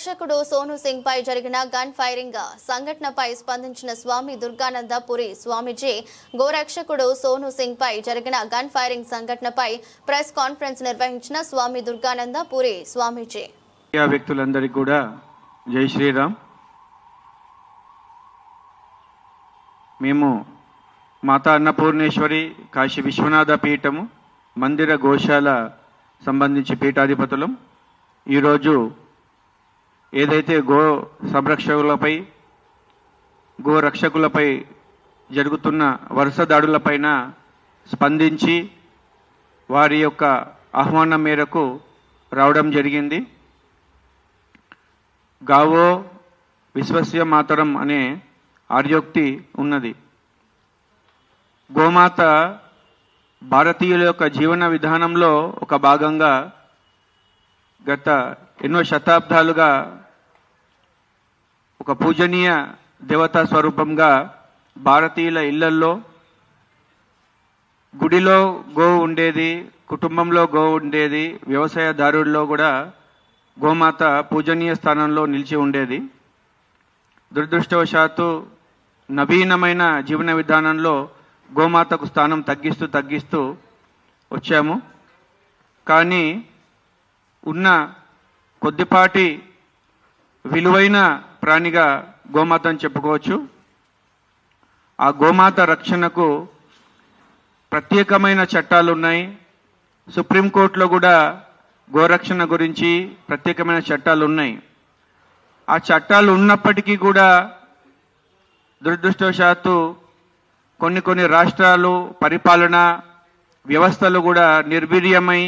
రక్షకుడు సోను సింగ్ పై జరిగిన గన్ ఫైరింగ్ సంఘటనపై స్పందించిన స్వామి దుర్గానంద పురి స్వామీజీ గోరక్షకుడు సోను సింగ్ పై జరిగిన గన్ ఫైరింగ్ సంఘటనపై ప్రెస్ కాన్ఫరెన్స్ నిర్వహించిన స్వామి దుర్గానంద పురి స్వామీజీ వ్యక్తులందరికీ కూడా జై శ్రీరామ్. మేము మాతా అన్నపూర్ణేశ్వరి కాశీ విశ్వనాథ పీఠము మందిర గోశాల సంబంధించి పీఠాధిపతులం. ఈరోజు ఏదైతే గో సంరక్షకులపై గో రక్షకులపై జరుగుతున్న వరుస దాడులపైన స్పందించి వారి యొక్క ఆహ్వానం మేరకు రావడం జరిగింది. గావో విశ్వస్య మాతరం అనే ఆర్యోక్తి ఉన్నది. గోమాత భారతీయుల యొక్క జీవన విధానంలో ఒక భాగంగా గత ఎన్నో శతాబ్దాలుగా ఒక పూజనీయ దేవతా స్వరూపంగా భారతీయుల ఇళ్ళల్లో గుడిలో గో ఉండేది కుటుంబంలో గో ఉండేది వ్యవసాయదారుల్లో కూడా గోమాత పూజనీయ స్థానంలో నిలిచి ఉండేది. దురదృష్టవశాత్తు నవీనమైన జీవన విధానంలో గోమాతకు స్థానం తగ్గిస్తూ తగ్గిస్తూ వచ్చాము. కానీ ఉన్న కొద్దిపాటి విలువైన ప్రాణిగా గోమాత అని చెప్పుకోవచ్చు. ఆ గోమాత రక్షణకు ప్రత్యేకమైన చట్టాలు ఉన్నాయి సుప్రీంకోర్టులో కూడా గోరక్షణ గురించి ప్రత్యేకమైన చట్టాలు ఉన్నాయి ఆ చట్టాలు ఉన్నప్పటికీ కూడా దురదృష్టవశాత్తు కొన్ని కొన్ని రాష్ట్రాలు పరిపాలన వ్యవస్థలు కూడా నిర్వీర్యమై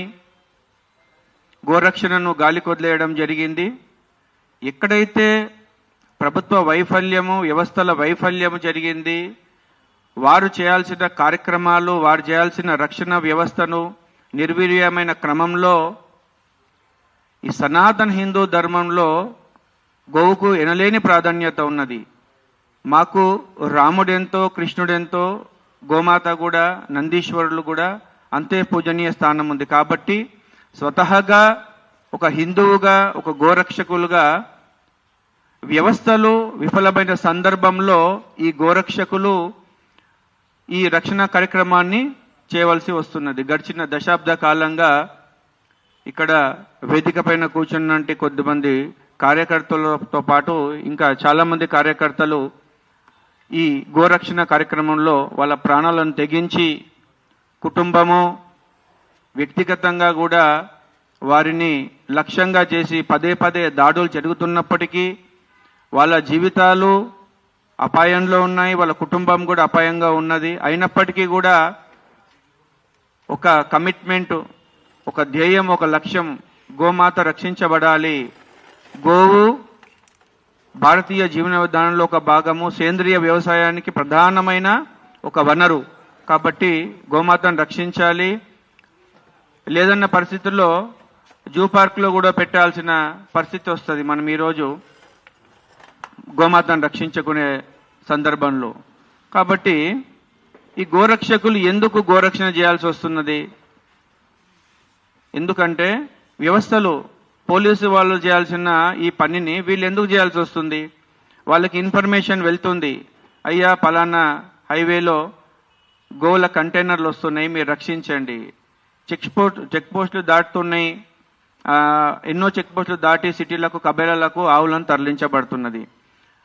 గోరక్షణను గాలి కొదిలేయడం జరిగింది. ఎక్కడైతే ప్రభుత్వ వైఫల్యము వ్యవస్థల వైఫల్యము జరిగింది వారు చేయాల్సిన కార్యక్రమాలు వారు చేయాల్సిన రక్షణ వ్యవస్థను నిర్వీర్యమైన క్రమంలో ఈ సనాతన హిందూ ధర్మంలో గోవుకు ఎనలేని ప్రాధాన్యత ఉన్నది. మాకు రాముడెంతో కృష్ణుడెంతో గోమాత కూడా నందీశ్వరులు కూడా అంతే పూజనీయ స్థానం ఉంది. కాబట్టి స్వతహాగా ఒక హిందువుగా ఒక గోరక్షకులుగా వ్యవస్థలు విఫలమైన సందర్భంలో ఈ గోరక్షకులు ఈ రక్షణ కార్యక్రమాన్ని చేయవలసి వస్తున్నది. గడిచిన దశాబ్ద కాలంగా ఇక్కడ వేదిక పైన కూర్చున్నటువంటి కొద్దిమంది కార్యకర్తలతో పాటు ఇంకా చాలామంది కార్యకర్తలు ఈ గోరక్షణ కార్యక్రమంలో వాళ్ళ ప్రాణాలను తెగించి కుటుంబము వ్యక్తిగతంగా కూడా వారిని లక్ష్యంగా చేసి పదే పదే దాడులు జరుగుతున్నప్పటికీ వాళ్ళ జీవితాలు అపాయంలో ఉన్నాయి వాళ్ళ కుటుంబం కూడా అపాయంగా ఉన్నది. అయినప్పటికీ కూడా ఒక కమిట్మెంట్ ఒక ధ్యేయం ఒక లక్ష్యం గోమాత రక్షించబడాలి. గోవు భారతీయ జీవన విధానంలో ఒక భాగము సేంద్రియ వ్యవసాయానికి ప్రధానమైన ఒక వనరు. కాబట్టి గోమాతను రక్షించాలి. లేదన్న పరిస్థితుల్లో జూ పార్క్లో కూడా పెట్టాల్సిన పరిస్థితి వస్తుంది మనం ఈరోజు గోమాతను రక్షించుకునే సందర్భంలో. కాబట్టి ఈ గోరక్షకులు ఎందుకు గోరక్షణ చేయాల్సి వస్తున్నది? ఎందుకంటే వ్యవస్థలు పోలీసు వాళ్ళు చేయాల్సిన ఈ పనిని వీళ్ళు ఎందుకు చేయాల్సి వస్తుంది? వాళ్ళకి ఇన్ఫర్మేషన్ వెళ్తుంది. అయ్యా పలానా హైవేలో గోల కంటైనర్లు వస్తున్నాయి మీరు రక్షించండి. చెక్ పోస్ట్ చెక్ పోస్టులు దాటుతున్నాయి. ఎన్నో చెక్ పోస్టులు దాటి సిటీలకు కబేలాలకు ఆవులను తరలించబడుతున్నది.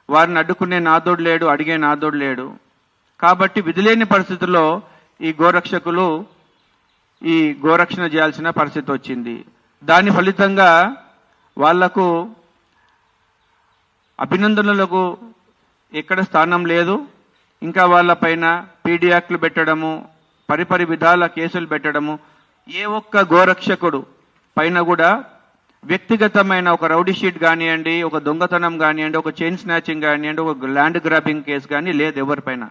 వారిని అడ్డుకునే నాదోడు లేడు అడిగే నాదోడు లేడు. కాబట్టి విధిలేని పరిస్థితుల్లో ఈ గోరక్షకులు ఈ గోరక్షణ చేయాల్సిన పరిస్థితి వచ్చింది. దాని ఫలితంగా వాళ్ళకు అభినందనలకు ఎక్కడ స్థానం లేదు. ఇంకా వాళ్ళపైన పైన యాక్ట్లు పెట్టడము పరిపరి విధాల కేసులు పెట్టడము ఏ ఒక్క గోరక్షకుడు పైన కూడా వ్యక్తిగతమైన ఒక రౌడీ షీట్ కానివ్వండి ఒక దొంగతనం కానివ్వండి ఒక చైన్ స్నాచింగ్ కానివ్వండి ఒక ల్యాండ్ గ్రాబింగ్ కేసు కానీ లేదు ఎవరిపైన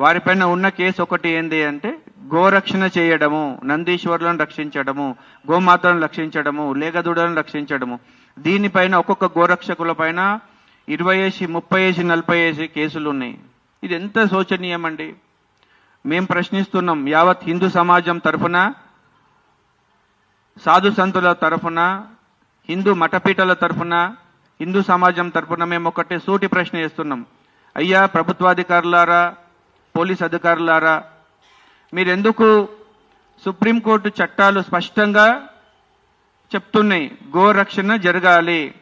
వారిపైన ఉన్న కేసు ఒకటి ఏంది అంటే గోరక్షణ చేయడము నందీశ్వరులను రక్షించడము గోమాతలను రక్షించడము లేగదూడలను రక్షించడము. దీనిపైన ఒక్కొక్క గోరక్షకుల పైన ఇరవై వేసి ముప్పై వేసి నలభై వేసి కేసులు ఉన్నాయి. ఇది ఎంత శోచనీయమండి? మేము ప్రశ్నిస్తున్నాం యావత్ హిందూ సమాజం తరఫున సాధు సంతుల తరఫున హిందూ మఠపీఠల తరఫున హిందూ సమాజం తరఫున మేము ఒకటి సూటి ప్రశ్న వేస్తున్నాం. అయ్యా ప్రభుత్వాధికారులారా పోలీస్ అధికారులారా మీరెందుకు సుప్రీంకోర్టు చట్టాలు స్పష్టంగా చెప్తున్నాయి? గోరక్షణ జరగాలి.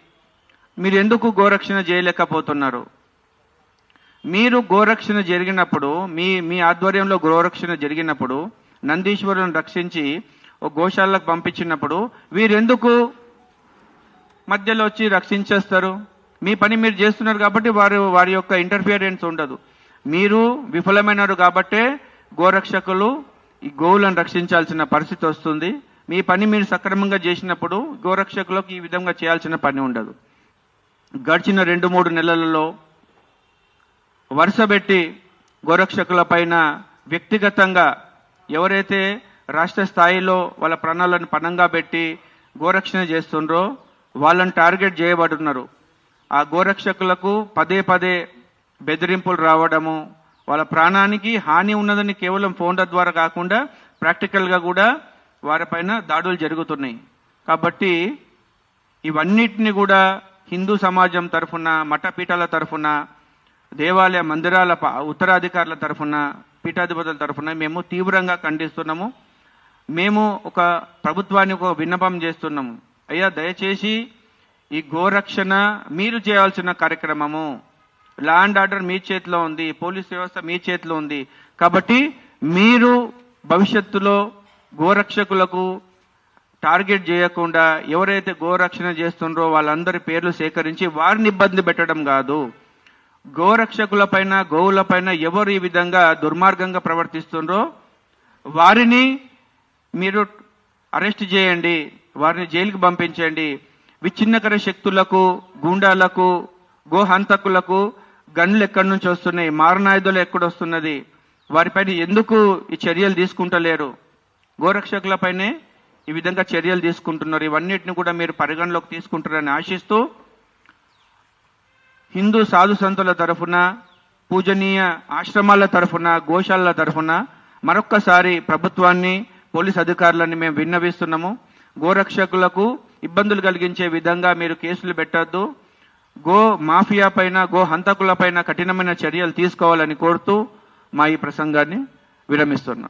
మీరు ఎందుకు గోరక్షణ చేయలేకపోతున్నారు? మీరు గోరక్షణ జరిగినప్పుడు మీ మీ ఆధ్వర్యంలో గోరక్షణ జరిగినప్పుడు నందీశ్వరులను రక్షించి ఓ గోశాలకు పంపించినప్పుడు వీరెందుకు మధ్యలో వచ్చి రక్షించేస్తారు? మీ పని మీరు చేస్తున్నారు కాబట్టి వారు వారి యొక్క ఇంటర్ఫియరెన్స్ ఉండదు. మీరు విఫలమైనారు కాబట్టే గోరక్షకులు ఈ గోవులను రక్షించాల్సిన పరిస్థితి వస్తుంది. మీ పని మీరు సక్రమంగా చేసినప్పుడు గోరక్షకులకు ఈ విధంగా చేయాల్సిన పని ఉండదు. గడిచిన రెండు మూడు నెలలలో వరుసబెట్టి గోరక్షకుల పైన వ్యక్తిగతంగా ఎవరైతే రాష్ట్ర స్థాయిలో వాళ్ళ ప్రాణాలను పణంగా పెట్టి గోరక్షణ చేస్తుండ్రో వాళ్ళని టార్గెట్ చేయబడున్నారు ఆ గోరక్షకులకు పదే పదే బెదిరింపులు రావడము వాళ్ళ ప్రాణానికి హాని ఉన్నదని కేవలం ఫోన్ల ద్వారా కాకుండా ప్రాక్టికల్గా కూడా వారిపైన దాడులు జరుగుతున్నాయి. కాబట్టి ఇవన్నిటిని కూడా హిందూ సమాజం తరఫున మఠపీఠాల తరఫున దేవాలయ మందిరాల ఉత్తరాధికారుల తరఫున పీఠాధిపతుల తరఫున మేము తీవ్రంగా ఖండిస్తున్నాము. మేము ఒక ప్రభుత్వానికి ఒక విన్నపం చేస్తున్నాము. అయ్యా దయచేసి ఈ గోరక్షణ మీరు చేయాల్సిన కార్యక్రమము. ల్యాండ్ ఆర్డర్ మీ చేతిలో ఉంది పోలీస్ వ్యవస్థ మీ చేతిలో ఉంది. కాబట్టి మీరు భవిష్యత్తులో గోరక్షకులకు టార్గెట్ చేయకుండా ఎవరైతే గోరక్షణ చేస్తుండ్రో వాళ్ళందరి పేర్లు సేకరించి వారిని ఇబ్బంది పెట్టడం కాదు. గోరక్షకుల పైన ఎవరు ఈ విధంగా దుర్మార్గంగా ప్రవర్తిస్తుండ్రో వారిని మీరు అరెస్ట్ చేయండి వారిని జైలుకి పంపించండి. విచ్ఛిన్నకర శక్తులకు గూండాలకు గోహంతకులకు గన్లు ఎక్కడి నుంచి వస్తున్నాయి? మారణాయుధాలు ఎక్కడొస్తున్నది వారిపైన ఎందుకు ఈ చర్యలు తీసుకుంటలేరు? గోరక్షకులపైనే ఈ విధంగా చర్యలు తీసుకుంటున్నారు. ఇవన్నిటిని కూడా మీరు పరిగణలోకి తీసుకుంటారని ఆశిస్తూ హిందూ సాధు సంతుల తరఫున పూజనీయ ఆశ్రమాల తరఫున గోశాలల తరఫున మరొక్కసారి ప్రభుత్వాన్ని పోలీస్ అధికారులని మేము విన్నవిస్తున్నాము. గోరక్షకులకు ఇబ్బందులు కలిగించే విధంగా మీరు కేసులు పెట్టద్దు. గో మాఫియా పైన గో హంతకుల పైన కఠినమైన చర్యలు తీసుకోవాలని కోరుతూ మా ఈ ప్రసంగాన్ని విరమిస్తున్నాం